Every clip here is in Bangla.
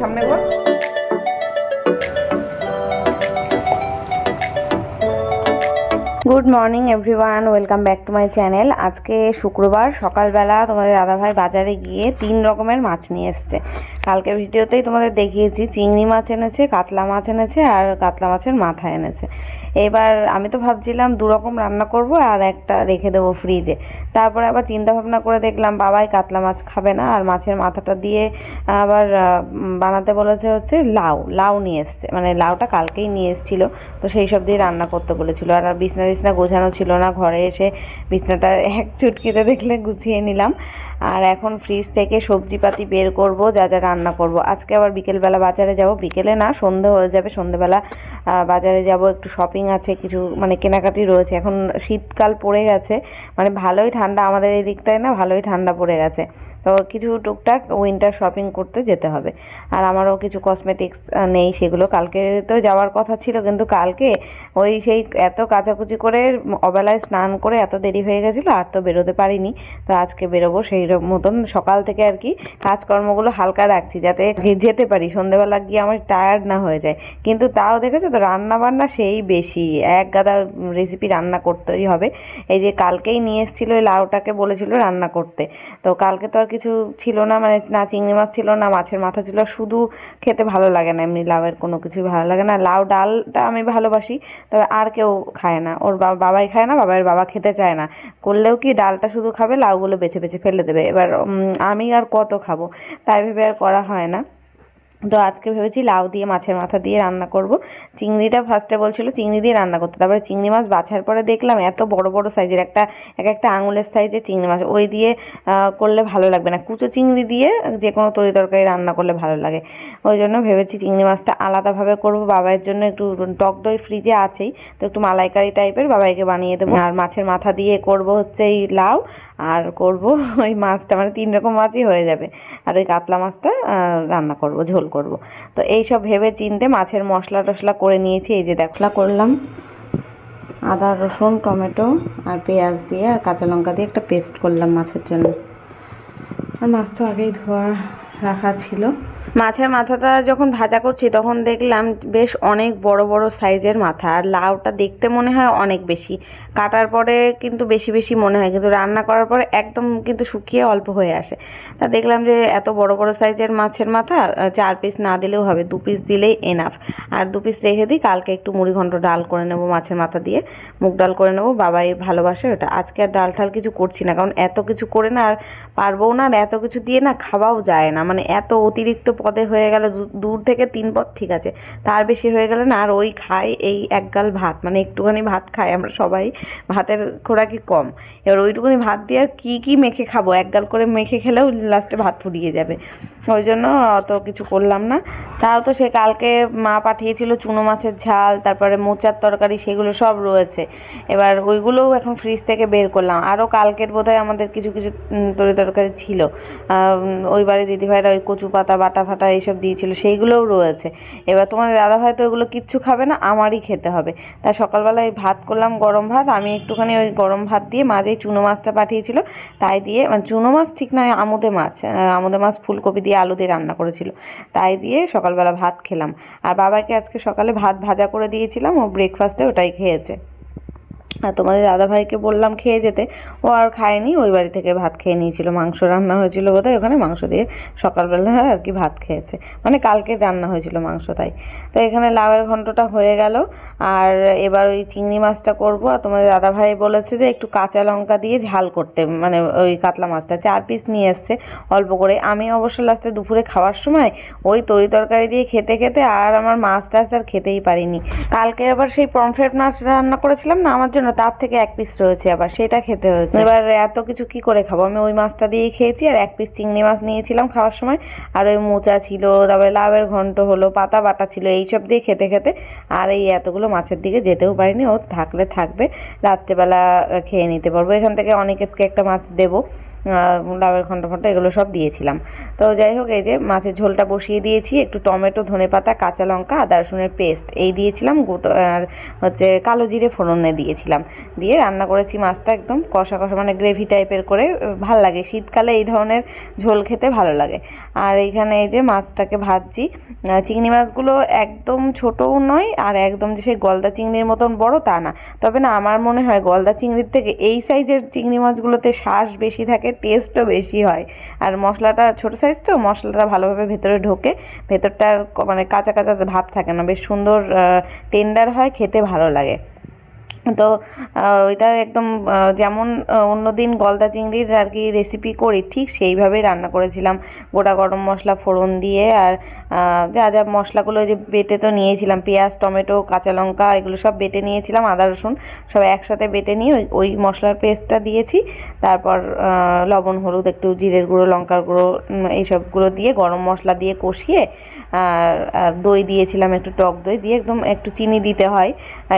সামনে ঘর। Good morning everyone welcome back to my channel আজকে শুক্রবার সকালবেলা তোমাদের দাদাভাই বাজারে গিয়ে তিন রকমের মাছ নিয়ে এসছে। কালকে ভিডিওতেই তোমাদের দেখিয়েছি, চিংড়ি মাছ এনেছে, কাতলা মাছ এনেছে আর কাতলা মাছের মাথা এনেছে। এবার আমি তো ভাবছিলাম দু রকম রান্না করব আর একটা রেখে দেবো ফ্রিজে তারপরে আবার চিন্তা ভাবনা করে দেখলাম, বাবাই কাতলা মাছ খাবে না আর মাছের মাথাটা দিয়ে আবার বানাতে বলেছে হচ্ছে লাউ লাউ নিয়ে এসছে। মানে লাউটা কালকেই নিয়ে এসেছিল, তো সেই সব দিয়ে রান্না করতে বলেছিল। আর আর বিছনা টিছনা গোছানো ছিল না, ঘরে এসে বিছনাটা এক চুটকিতে দেখলে গুছিয়ে নিলাম। আর এখন ফ্রিজ থেকে সবজিপাতি বের করব, যা যা রান্না করব। আজকে আবার বিকেলবেলা বাজারে যাব। বিকেলে না, সন্ধে হয়ে যাবে, সন্ধেবেলা বাজারে যাব। একটু শপিং আছে, কিছু মানে কেনাকাটি রয়েছে। এখন শীতকাল পড়ে গেছে মানে ভালোই ঠান্ডা আমাদের এই দিকটায় না, ভালোই ঠান্ডা পড়ে গেছে। কিছু টুকটাক উইন্টার শপিং করতে যেতে হবে। আর আমারও কিছু কসমেটিক্স নেই সেগুলো। কালকে তো যাওয়ার কথা ছিল, কিন্তু কালকে ওই সেই এত কাচাকুচি করে, অবেলায় স্নান করে এত দেরি হয়ে গেছিল, আর তো বেরোতে পারিনি। তো আজকে বেরোবো সেই মতন সকাল থেকে আর কি কাজকর্মগুলো হালকা রাখছি, যাতে যেতে পারি। সন্ধেবেলা গিয়ে আমার টায়ার্ড না হয়ে যায়। কিন্তু তাও দেখেছ তো রান্না বান্না সেই বেশি। এক গাদা রেসিপি রান্না করতেই হবে। এই যে কালকেই নিয়ে এসেছিল লাউটাকে বলেছিল রান্না করতে। তো কালকে তো আর কিছু ছিল না মানে না চিংড়ি মাছ ছিল না, মাছের মাথা ছিল, শুধু খেতে ভালো লাগে না, এমনি লাউয়ের কোনো কিছুই ভালো লাগে না। লাউ ডালটা আমি ভালোবাসি, তবে আর কেউ খায় না। ওর বাবাই খায় না বাবার বাবা খেতে চায় না। করলেও কি ডালটা শুধু খাবে, লাউগুলো বেছে বেছে ফেলে দেবে। এবার আমি আর কত খাব? তাই ভেবে আর করা হয় না। তো আজকে ভেবেছি লাউ দিয়ে, মাছের মাথা দিয়ে রান্না করব। চিংড়িটা ফার্স্টে বলছিল চিংড়ি দিয়ে রান্না করতে। তারপরে চিংড়ি মাছ বাছার পরে দেখলাম এত বড় বড় সাইজের একটা, এক একটা আঙুলের সাইজের চিংড়ি মাছ। ওই দিয়ে করলে ভালো লাগবে না। কুচো চিংড়ি দিয়ে যে কোনো তরি তরকারি রান্না করলে ভালো লাগে। ওই জন্য ভেবেছি চিংড়ি মাছটা আলাদাভাবে করব। বাবার জন্য একটু টক দই ফ্রিজে আছেই। তো একটু মালাইকারি টাইপের বাবাইকে বানিয়ে দেবো। আর মাছের মাথা দিয়ে করব হচ্ছে এই লাউ। আর করব ওই মাছটা মানে তিন রকম মাছই হয়ে যাবে। আর ওই কাতলা মাছটা রান্না করব, ঝোল করব। তো এই সব ভেবে চিনতে মাছের মশলা টশলা করে নিয়েছি, এই যে দেখলা করলাম। আদা, রসুন, টমেটো আর পেঁয়াজ দিয়ে আর কাঁচা লঙ্কা দিয়ে একটা পেস্ট করলাম মাছের জন্য। আর মাছ তো আগেই ধোয়া রাখা ছিল। মাছের মাথাটা যখন ভাজা করছি, তখন দেখলাম বেশ অনেক বড় বড় সাইজের মাথা। আর লাউটা দেখতে মনে হয় অনেক বেশি। কাটার পরে কিন্তু বেশি বেশি মনে হয়, কিন্তু রান্না করার পরে একদম কিন্তু শুকিয়ে অল্প হয়ে আসে। তা দেখলাম যে এত বড় বড় সাইজের মাছের মাথা চার পিস না দিলেও হবে, দু পিস দিলেই এনাফ আর দু পিস রেখে দিই, কালকে একটু মুড়ি ঘন্ট ডাল করে নেব মাছের মাথা দিয়ে। মুগ ডাল করে নেব, বাবাই ভালোবাসে ওটা। আজকে আর ডাল ঠাল কিছু করছি না, কারণ এত কিছু করে না আর পারব না, আর এত কিছু দিয়ে না খাওয়াও যায় না। মানে এত অতিরিক্ত পদে হয়ে গেলে দূর থেকে তিন পদ, ঠিক আছে। তার বেশি হয়ে গেলে না আর ওই খায় এই এক গাল ভাত মানে একটুখানি ভাত খাই আমরা সবাই ভাতের খোরাকি কম। এবার ওইটুকুনি ভাত দিয়ে আর কী কী মেখে খাব? এক গাল করে মেখে খেলেও লাস্টে ভাত ফুরিয়ে যাবে। ওই জন্য অত কিছু করলাম না। তাও তো সে কালকে মা পাঠিয়েছিল চুনো মাছের ঝাল, তারপরে মোচার তরকারি, সেগুলো সব রয়েছে। এবার ওইগুলোও এখন ফ্রিজ থেকে বের করলাম। আরও কালকের বোধহয় আমাদের কিছু কিছু তরি তরকারি ছিল। ওই বাড়ি দিদিভাইরা ওই কচু পাতা, বাটা ফাটা এইসব দিয়েছিল, সেইগুলোও রয়েছে। এবার তোমার দাদাভাই তো ওইগুলো কিচ্ছু খাবে না, আমারই খেতে হবে। তাই সকালবেলায় ভাত করলাম গরম ভাত, আমি একটুখানি ওই গরম ভাত দিয়ে মাঝে চুনো মাছটা পাঠিয়েছিল, তাই দিয়ে মানে চুনো মাছ ঠিক নয়, আমুদে মাছ আমুদে মাছ, ফুলকপি দিয়ে আলু দিয়ে রান্না করেছিল। তাই দিয়ে সকালবেলা ভাত খেলাম। আর বাবাকে আজকে সকালে ভাত ভাজা করে দিয়েছিলাম, ও ব্রেকফাস্টে ওটাই খেয়েছে। আর তোমাদের দাদাভাইকে বললাম খেয়ে যেতে। ও আর খায়নি, ওই বাড়ি থেকে ভাত খেয়ে নিয়েছিল। মাংস রান্না হয়েছিল বোধহয়, ওখানে মাংস দিয়ে সকালবেলা আর কি ভাত খেয়েছে। মানে কালকে রান্না হয়েছিল মাংস তাই। তো এখানে লাউয়ের ঘন্টটা হয়ে গেল। আর এবার ওই চিংড়ি মাছটা করব। আর তোমাদের দাদাভাই বলেছে যে একটু কাঁচা লঙ্কা দিয়ে ঝাল করতে মানে ওই কাতলা মাছটা চার পিস নিয়ে এসছে অল্প করে। আমি অবশ্য লাস্টে দুপুরে খাওয়ার সময় ওই তরি তরকারি দিয়ে খেতে খেতে আর আমার মাছ টাছ আর খেতেই পারিনি। কালকে আবার সেই পমফ্রেট মাছ রান্না করেছিলাম না, আমার জন্য তার থেকে এক পিস রয়েছে আবার, সেটা খেতে হয়েছে। এবার এত কিছু কি করে খাব? আমি ওই মাছটা দিয়েই খেয়েছি আর এক পিস চিংড়ি মাছ নিয়েছিলাম খাওয়ার সময়। আর ওই মোচা ছিল, তারপরে লাউয়ের ঘন্ট হলো, পাতা বাটা ছিল এইসব দিয়ে খেতে খেতে আর এই এতগুলো মাছের দিকে যেতেও পারিনি, ও থাকলে থাকবে। রাত্রেবেলা খেয়ে নিতে পারব। এখান থেকে অনেকেরকে একটা মাছ দেবো। লাউয়ের ঘন্ট ফন্ট এগুলো সব দিয়েছিলাম। তো যাই হোক, এই যে মাছের ঝোলটা বসিয়ে দিয়েছি, একটু টমেটো ধনে পাতা কাঁচা লঙ্কা, আদা, রসুনের পেস্ট, এই দিয়েছিলাম, গোটা, আর হচ্ছে কালো জিরে ফোড়নে দিয়েছিলাম। দিয়ে রান্না করেছি মাছটা একদম কষা কষা মানে গ্রেভি টাইপের করে, ভালো লাগে। শীতকালে এই ধরনের ঝোল খেতে ভালো লাগে। আর এইখানে এই যে মাছটাকে ভাজছি চিংড়ি মাছগুলো একদম ছোটও নয়, আর একদম যে সেই গলদা চিংড়ির মতন বড় তা না। তবে না, আমার মনে হয় গলদা চিংড়ির থেকে এই সাইজের চিংড়ি মাছগুলোতে শ্বাস বেশি থাকে টেস্টও বেশি হয়। আর মশলাটা ছোট সাইজ তো, মশলাটা ভালোভাবে ভেতরে ঢোকে। ভেতরটা মানে কাঁচা কাঁচা ভাব থাকে না, বেশ সুন্দর টেন্ডার হয়, খেতে ভালো লাগে। তো ওইটা একদম যেমন অন্য অন্যদিন গলদা চিংড়ির আর কি রেসিপি করি, ঠিক সেইভাবেই রান্না করেছিলাম। গোটা গরম মশলা ফোড়ন দিয়ে আর যা যা মশলাগুলো যে বেটে তো নিয়েছিলাম, পেঁয়াজ, টমেটো, কাঁচা লঙ্কা, এগুলো সব বেটে নিয়েছিলাম, আদা, রসুন, সব একসাথে বেটে নিয়ে ওই মশলার পেস্টটা দিয়েছি। তারপর লবণ, হলুদ, একটু জিরের গুঁড়ো, লঙ্কার গুঁড়ো এইসবগুলো দিয়ে, গরম মশলা দিয়ে কষিয়ে দই দিয়েছিলাম, একটু টক দই দিয়ে একদম একটু চিনি দিতে হয়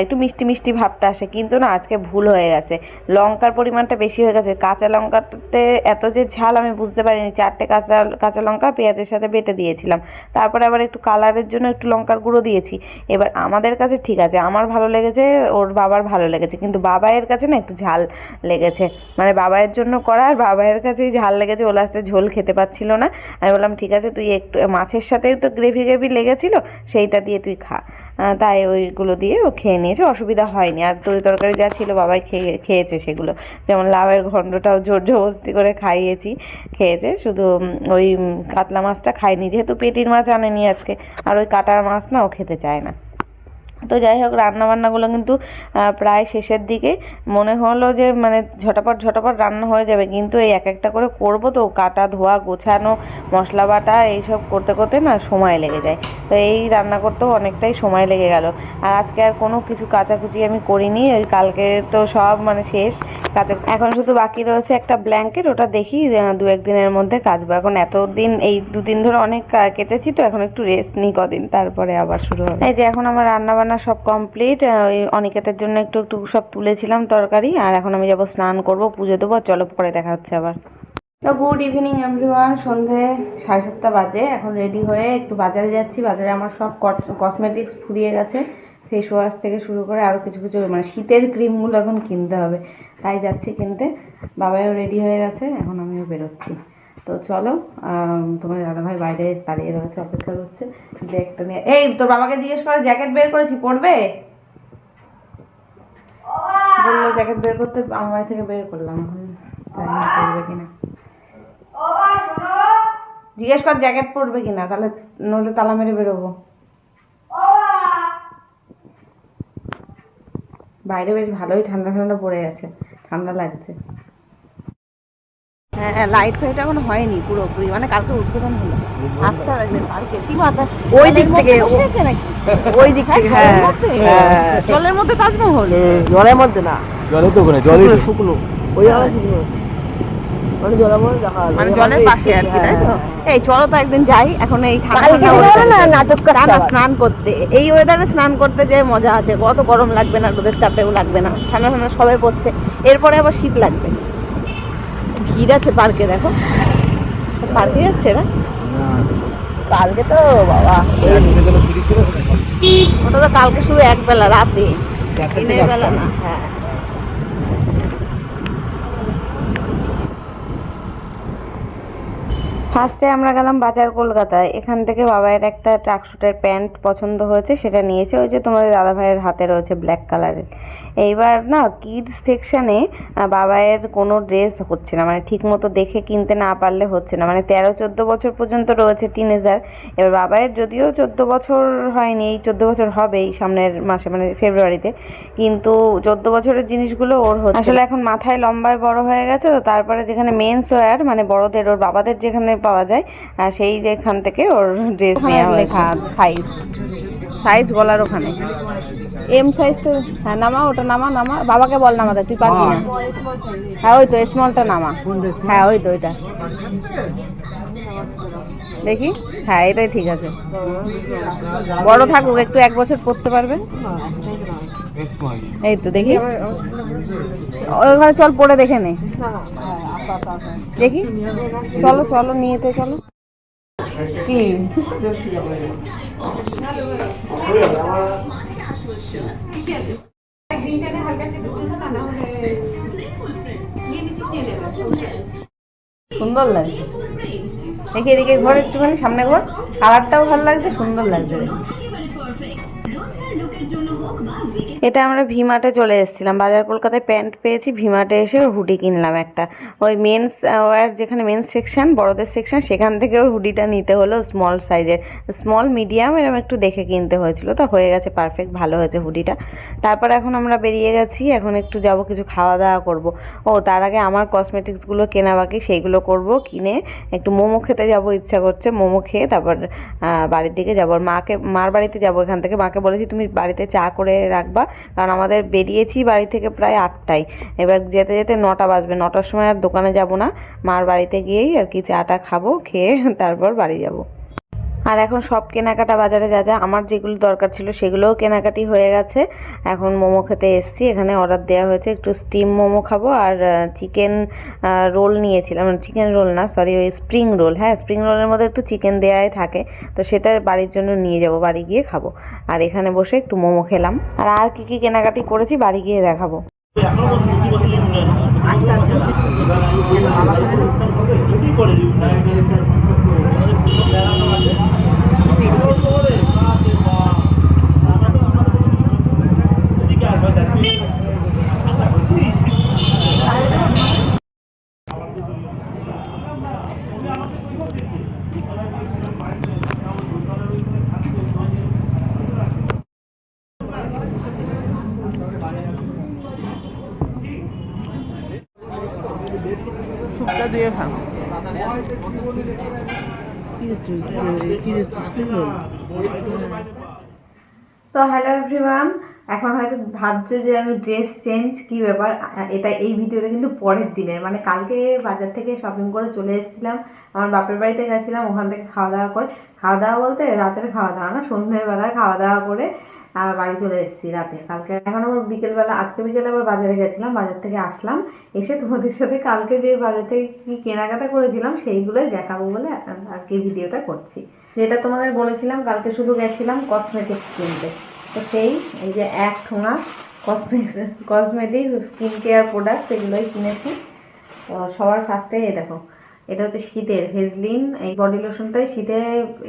একটু মিষ্টি মিষ্টি ভাবটা আসে, কিন্তু না, আজকে ভুল হয়ে গেছে। লঙ্কার পরিমাণটা বেশি হয়ে গেছে, কাঁচা লঙ্কাতে এত যে ঝাল আমি বুঝতে পারিনি, চারটে কাঁচা কাঁচা লঙ্কা পেঁয়াজের সাথে বেটে দিয়েছিলাম। তারপরে আবার একটু কালারের জন্য একটু লঙ্কার গুঁড়ো দিয়েছি। এবার আমাদের কাছে ঠিক আছে, আমার ভালো লেগেছে, ওর বাবার ভালো লেগেছে, কিন্তু বাবায়ের কাছে না একটু ঝাল লেগেছে। মানে বাবায়ের জন্য করা আর বাবায়ের কাছেই ঝাল লেগেছে, ও লাস্টে ঝোল খেতে পাচ্ছিল না। আমি বললাম, ঠিক আছে, তুই একটু, মাছের সাথেই তো গ্রেভি গ্রেভি লেগেছিলো, সেইটা দিয়ে তুই খা। তাই ওইগুলো দিয়ে ও খেয়ে নিয়েছে, অসুবিধা হয়নি। আর তরি তরকারি যা ছিল বাবাই খেয়ে, খেয়েছে সেগুলো। যেমন লাউয়ের ঘণ্টটাও জোর জবস্তি করে খাইয়েছি, খেয়েছে। শুধু ওই কাতলা মাছটা খায়নি যেহেতু পেটির মাছ আনেনি আজকে। আর ওই কাটার মাছ না ও খেতে চায় না। তো যাই হোক রান্না বান্নাগুলো কিন্তু প্রায় শেষের দিকে। মনে হলো যে মানে ঝটাপট ঝটাপট রান্না হয়ে যাবে, কিন্তু এই এক একটা করে করব তো, কাটা, ধোয়া, গোছানো, মশলা বাটা, এইসব করতে করতে না সময় লেগে যায়। তো এই রান্না করতেও অনেকটাই সময় লেগে গেল। আর আজকে আর কোনো কিছু কাচাকুচি আমি করিনি ওই কালকে তো সব মানে শেষ। কাতে এখন শুধু বাকি রয়েছে একটা ব্ল্যাঙ্কেট ওটা দেখি দু একদিনের মধ্যে কাচবো। এখন এতদিন, এই দুদিন ধরে অনেক কা- কেচেছি তো, এখন একটু রেস্ট নিই কদিন, তারপরে আবার শুরু হবে। এই যে, এখন আমার রান্না সব কমপ্লিট ওই অনিকেতের জন্য একটু একটু সব তুলেছিলাম তরকারি, আর এখন আমি যাব স্নান করব, পুজো দেবো, চলো পরে দেখা হচ্ছে আবার। তো গুড ইভিনিং এভরিওয়ান সন্ধে সাড়ে সাতটা বাজে, এখন রেডি হয়ে একটু বাজারে যাচ্ছি। বাজারে আমার সব কসমেটিক্স ফুরিয়ে গেছে। ফেস ওয়াশ থেকে শুরু করে আরও কিছু কিছু মানে শীতের ক্রিমগুলো এখন কিনতে হবে। তাই যাচ্ছি কিনতে। বাবাও রেডি হয়ে গেছে, এখন আমিও বেরোচ্ছি। তো চলো তোমার দাদাভাই বাইরে দাঁড়িয়ে রয়েছে, অপেক্ষা করছে। ব্যাগটা নিয়ে এই, তোর বাবাকে জিজ্ঞেস করে, জ্যাকেট বের করেছি, পরবে? বলল জ্যাকেট বের করতে, আমার থেকে বের করলাম। পরবে কিনা। জিজ্ঞেস কর জ্যাকেট পরবে কিনা, তাহলে নইলে তালা মেরে বেরোবো। বাইরে বেশ ভালোই ঠান্ডা ঠান্ডা পড়ে গেছে ঠান্ডা লাগছে। হ্যাঁ লাইট ফাইট এখন হয়নি পুরোপুরি মানে কালকে উদ্বোধন হলো। আসতে হবে পার্কে সীমাতে ওই দিক থেকে বসেছে নাকি? ওই দিক থেকে হ্যাঁ, হ্যাঁ জলের মধ্যে? হ্যাঁ জলের মধ্যে তাজমহল? জলের মধ্যে না। জলে তো ওখানে জলে শুকনো শুকনো। ওই আমার শুকনো। মানে জলের। মানে জলের পাশে আর কি তাই তো? এই চলো তো একদিন যাই এখন এই ঠান্ডা কালকে ঠান্ডা যাবে weather না, নাটক না, না, স্নান করতে। এই ওয়েদারে স্নান করতে যে মজা আছে কত গরম লাগবে না রোদের তাপেও লাগবে না ঠান্ডা ঠান্ডা সবাই পড়ছে এরপরে আবার শীত লাগবে। ভিড় আছে পার্কে দেখো। পার্কে যাচ্ছে না? কালকে তো বাবা ওটা তো কালকে শুধু এক বেলা রাতে দিনের বেলা না হ্যাঁ। ফার্স্টে আমরা গেলাম বাজার কলকাতায়। এখান থেকে বাবাইয়ের একটা ট্রাকশুটের প্যান্ট পছন্দ হয়েছে সেটা নিয়েছে। ওই যে তোমাদের দাদা ভাইয়ের হাতে রয়েছে ব্ল্যাক কালারের এইবার না কিডস সেকশনে বাবায়ের কোনো ড্রেস হচ্ছে না। মানে ঠিক মতো দেখে কিনতে না পারলে হচ্ছে না। মানে তেরো চোদ্দ বছর পর্যন্ত রয়েছে টিনেজার এবার বাবায়ের যদিও চোদ্দ বছর হয়নি এই চোদ্দ বছর হবে এই সামনের মাসে মানে ফেব্রুয়ারিতে। কিন্তু চোদ্দ বছরের জিনিসগুলো ওর হচ্ছে আসলে এখন মাথায় লম্বায় বড় হয়ে গেছে তো তারপরে যেখানে মেন্স ওয়্যার মানে বড়দের ওর বাবাদের যেখানে পাওয়া যায় সেই যেখান থেকে ওর ড্রেস নেওয়া লেখা সাইজ সাইজ গলার ওখানে। এম সাইজ তো হ্যাঁ নামা ওটা নামা নামা বাবাকে বল নামাতে, তুই পারবি না। হ্যাঁ ওই তো স্মলটা নামা। হ্যাঁ ওই তো, ওইটা। দেখি? হ্যাঁ এটাই ঠিক আছে। বড় থাকুক একটু এক বছর পড়তে পারবে? এই তো, দেখি। ওখানে চল, পড়ে দেখে নে। দেখি? চলো চলো নিয়েতে চলো। কি? সুন্দর লাগছে। দেখি এদিকে ঘর একটুখানি সামনে ঘর। কালারটাও ভালো লাগছে সুন্দর লাগছে এটা আমরা ভিমার্টে চলে এসেছিলাম। বাজার কলকাতায় প্যান্ট পেয়েছি ভিমার্টে এসে হুডি কিনলাম একটা। ওই মেন্স ওয়ার যেখানে মেন্স সেকশন বড়দের সেকশন সেখান থেকে ওর হুডিটা নিতে হলো স্মল সাইজের স্মল মিডিয়াম এরকম একটু দেখে কিনতে হয়েছিল। তো হয়ে গেছে পারফেক্ট ভালো হয়েছে হুডিটা। তারপর এখন আমরা বেরিয়ে গেছি। এখন একটু যাব, কিছু খাওয়া দাওয়া করব। ও, তার আগে আমার কসমেটিক্সগুলো কেনা বাকি, সেইগুলো করব, কিনে একটু মোমো খেতে যাব, ইচ্ছা করছে, মোমো খেয়ে তারপর বাড়ির দিকে যাব। মাকে, মার বাড়িতে যাব এখান থেকে। মাকে বলেছি, তুমি বাড়িতে চা করে রাখবা কারণ আমাদের বেরিয়েছি বাড়ি থেকে প্রায় আটটায়। এবার যেতে যেতে নটা বাজবে। নটার সময় আর দোকানে যাব না। মার বাড়িতে গিয়েই আর কি চাটা খাব, খেয়ে তারপর বাড়ি যাব। আর এখন সব কেনাকাটা বাজারে যা যা আমার যেগুলো দরকার ছিল সেগুলোও কেনাকাটি হয়ে গেছে। এখন মোমো খেতে এসেছি, এখানে অর্ডার দেওয়া হয়েছে। একটু স্টিম মোমো খাব আর চিকেন রোল নিয়েছিলাম। চিকেন রোল না সরি ওই স্প্রিং রোল হ্যাঁ স্প্রিং রোলের মধ্যে একটু চিকেন দেওয়াই থাকে। তো সেটা বাড়ির জন্য নিয়ে যাব, বাড়ি গিয়ে খাব। আর এখানে বসে একটু মোমো খেলাম। আর আর কী কী কেনাকাটি করেছি বাড়ি গিয়ে দেখাবো। শুকটা দিয়ে হচ্ছে? তো হ্যালো এভরিওয়ান এখন হয়তো ভাবছ যে আমি ড্রেস চেঞ্জ কি ব্যাপার? এটা এই ভিডিওটা কিন্তু পরের দিনের। মানে কালকে বাজার থেকে শপিং করে চলে এসেছিলাম, আমার বাপের বাড়িতে গেছিলাম, ওখান থেকে খাওয়া দাওয়া করে। খাওয়া দাওয়া বলতে রাতের খাওয়া দাওয়া না সন্ধ্যেবেলায় খাওয়া দাওয়া করে বাড়ি চলে এসেছি রাতে। কালকে এখন আবার বিকেলবেলা, আজকে বিকেলে আবার বাজারে গেছিলাম, বাজার থেকে আসলাম, এসে তোমাদের সাথে কালকে যে বাজার থেকে কি কেনাকাটা করেছিলাম, সেইগুলোই দেখাবো বলে আর কি ভিডিওটা করছি। যেটা তোমাদের বলেছিলাম, কালকে শুধু গেছিলাম কসমেটিক্স কিনতে। সেই এই যে এক ঠোঙা cosmetics cosmetics skin care product এগুলোই কিনেছি। সবার ফার্স্টে এই দেখো, এটা হচ্ছে শীতের ভেজলিন এই বডি লোশনটাই শীতে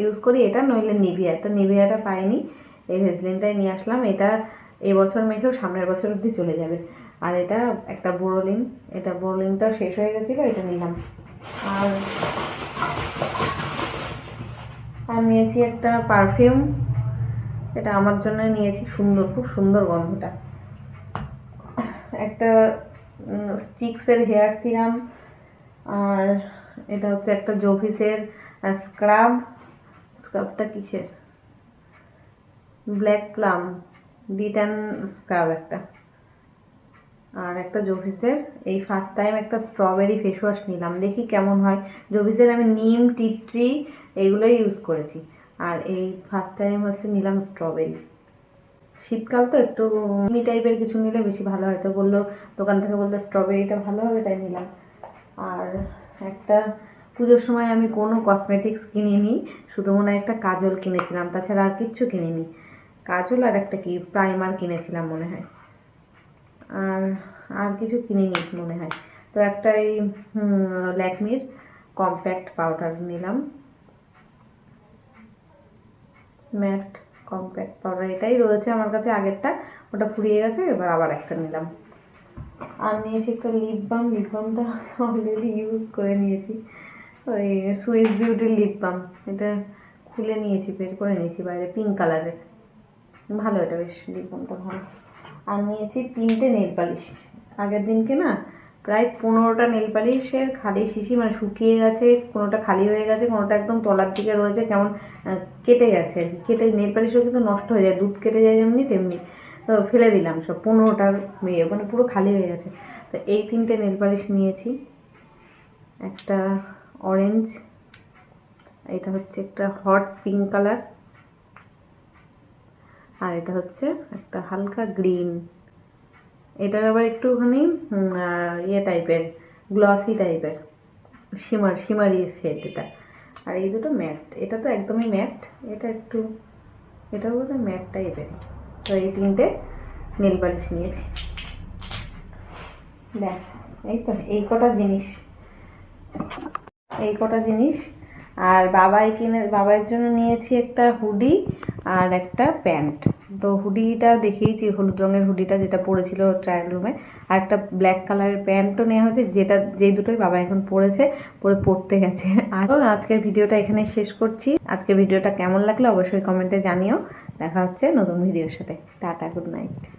ইউজ করি, এটা নইলে নিভিয়া তো নিভিয়াটা পাইনি, এই ভেজলিনটাই নিয়ে আসলাম, এটা এবছর মেখেও সামনের বছর অবধি চলে যাবে। আর এটা একটা বোরোলিন এটা বোরোলিনটা শেষ হয়ে গেছিল, এটা নিলাম। আর আর নিয়েছি একটা পারফিউম এটা আমার জন্য নিয়েছি, সুন্দর, খুব সুন্দর গন্ধটা। একটা স্টিক্সের হেয়ার সিরাম, আর এটা হচ্ছে একটা জোভিসের স্ক্রাব। স্ক্রাবটা কিসের? ব্ল্যাক প্লাম, ডিটান স্ক্রাব একটা। আর একটা জোভিসের এই ফার্স্ট টাইম একটা স্ট্রবেরি ফেস ওয়াশ নিলাম। দেখি কেমন হয়। জোভিসের আমি নিম টিট্রি এইগুলোই ইউজ করেছি। আর এই ফার্স্ট টাইম হচ্ছে নিলাম স্ট্রবেরি শীতকাল তো একটু মি টাইপের কিছু নিলে বেশি ভালো হয়। তো বলল, দোকান থেকে বলল স্ট্রবেরিটা ভালো হবে, তাই নিলাম। আর একটা পুজোর সময় আমি কোনো কসমেটিক্স কিনিনি, শুধু মনে একটা কাজল কিনেছিলাম, তাছাড়া আর কিচ্ছু কিনিনি। কাজল আর একটা কি প্রাইমার কিনেছিলাম মনে হয়। আর আর কিছু কিনিনি মনে হয়। তো একটা এই ল্যাকমির কম্প্যাক্ট পাউডার নিলাম। ম্যাট কম্প্যাক্ট পাউডার এটাই রয়েছে আমার কাছে আগেরটা। ওটা ফুরিয়ে গেছে, এবার আবার একটা নিলাম। আর নিয়েছি একটা lip balm lip বামটা already use করে নিয়েছি। ওই সুইস বিউটির লিপ বাম এটা খুলে নিয়েছি, বের করে নিয়েছি বাইরে পিঙ্ক কালারের ভালো এটা বেশ লিপ বামটা ভালো। আর নিয়েছি তিনটে নেল পালিশ আগের দিনকে না প্রায় পনেরোটা নেল পালিশের খালি শিশি মানে শুকিয়ে গেছে, কোনোটা খালি হয়ে গেছে, কোনোটা একদম তলার দিকে রয়েছে, কেমন কেটে গেছে আর কি। কেটে, নেল পালিশও কিন্তু নষ্ট হয়ে যায়, দুধ কেটে যায় যেমনি তেমনি। তো ফেলে দিলাম সব, পনেরোটার ইয়ে মানে পুরো খালি হয়ে গেছে। তো এই তিনটে নেল পালিশ নিয়েছি। একটা অরেঞ্জ এটা হচ্ছে একটা হট পিঙ্ক কালার আর এটা হচ্ছে একটা হালকা গ্রিন এটার আবার একটুখানি ইয়ে টাইপের গ্লসি টাইপের শিমার শিমারি শেড এটা। আর এই দুটো ম্যাট এটা তো একদমই ম্যাট এটা একটু, এটা বলতে ম্যাট টাইপের তো এই তিনটে নেল পালিশ নিয়েছি। ব্যাস, এই তো, এই কটা জিনিস। এই কটা জিনিস। আর বাবাই কিনে বাবার জন্য নিয়েছি একটা হুডি আর একটা প্যান্ট। তো হুডিটা দেখেইছি হলুদ রঙের হুডিটা যেটা পরেছিল ট্রায়াল রুমে আর একটা ব্ল্যাক কালারের প্যান্টও নেওয়া হয়েছে, যেটা, যেই দুটোই বাবা এখন পরেছে, পরে পড়তে গেছে। আর আজকের ভিডিওটা এখানে শেষ করছি। আজকের ভিডিওটা কেমন লাগল অবশ্যই কমেন্টে জানিও। দেখা হচ্ছে নতুন ভিডিওর সাথে। Tata good night